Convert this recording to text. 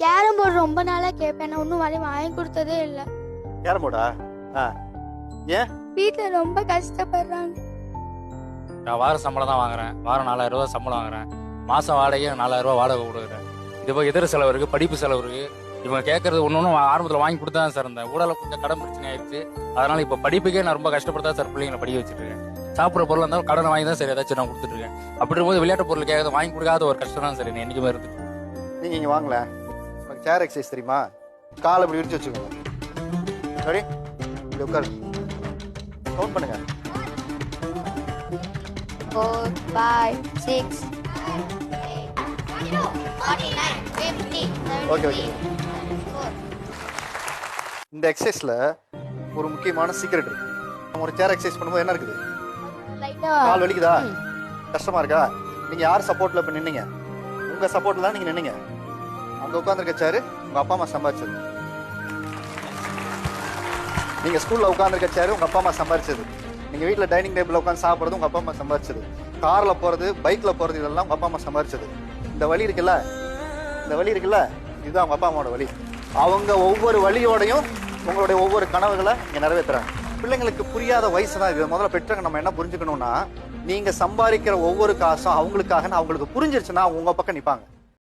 Carrom board ரொம்ப நாளா கேட்பேன் நான் வரையும் வாங்கி கொடுத்ததே இல்லை. கேரம் போர்டா ஆ. ஏன்? வீட்டுல ரொம்ப கஷ்டப்படுறாங்க. நான் வார சம்பளம் தான் வாங்குறேன். வாரம் நாலாயிரம் ரூபாய் சம்பளம் வாங்குறேன். மாசம் வாடகை நாலாயிரம் ரூபாய் வாடகை கொடுக்குறேன். இது போக இதர செலவு இருக்கு படிப்பு செலவு இருக்கு. இவங்க கேட்கறது ஒன்று ஒன்று ஆரம்பத்தில் வாங்கி கொடுத்தா தான் சார் இருந்தேன். ஊடால கொஞ்சம் கடன் பிரச்சனை ஆயிடுச்சு. அதனால இப்போ படிப்புக்கே நான் ரொம்ப கஷ்டப்பட்டு தான் சார் பிள்ளைங்களை படிக்க வச்சுட்டு இருக்கேன் சாப்பிட்ற பொருள் இருந்தாலும் கடனை வாங்கி தான் சார் ஏதாச்சும் நான் கொடுத்துட்டு இருக்கேன். அப்படி இருக்கும்போது விளையாட்டு பொருள் கேட்காத வாங்கி கொடுக்காத ஒரு கஷ்டம் தான் சார் என்னைக்குமே இருக்கு நீங்க வாங்கல சேர் எக்ஸசைஸ் தெரியுமா? காலை இப்படி விரிச்சு வச்சுக்கோங்க. சரி இப்படி உட்காரு கவுண்ட் பண்ணுங்க. Four five six okay okay இந்த எக்ஸசைஸ்ல ஒரு முக்கியமான சீக்ரெட் இருக்கு. நம்ம ஒரு சேர் எக்ஸசைஸ் பண்ணும்போது என்ன இருக்குது? கால் வலிக்குதா? கஷ்டமா இருக்கா? நீங்க யார் சப்போர்ட்ல இப்ப நின்னீங்க? உங்க சப்போர்ட்ல தான் நீங்க நின்னீங்க. அங்க உட்கார்ந்திருக்க சேரு உங்க அப்பா அம்மா சம்பாதிச்சது நீங்க ஸ்கூல்ல உட்காந்து சேரு உங்க அப்பா அம்மா சம்பாதிச்சது நீங்க வீட்டில் டைனிங் டேபிளில் உட்காந்து சாப்பிடுறது உங்க அப்பா அம்மா சம்பாதிச்சது கார்ல போறது பைக்ல போறது இதெல்லாம் உங்க அப்பா அம்மா சம்பாதிச்சது இந்த வழி இருக்குல்ல? இந்த வழி இருக்குல்ல? இதுதான் உங்க அப்பா அம்மாவோட வழி. அவங்க ஒவ்வொரு வழியோடையும் உங்களுடைய ஒவ்வொரு கனவுகளை இங்க நிறைவேற்றுறாங்க. பிள்ளைங்களுக்கு புரியாத வயசு தான் இது. முதல்ல பெற்றவங்க நம்ம என்ன புரிஞ்சுக்கணும்னா நீங்க சம்பாதிக்கிற ஒவ்வொரு காசும் அவங்களுக்காக அவங்களுக்கு புரிஞ்சிருச்சுன்னா அவங்க உங்க பக்கம் நிப்பாங்க.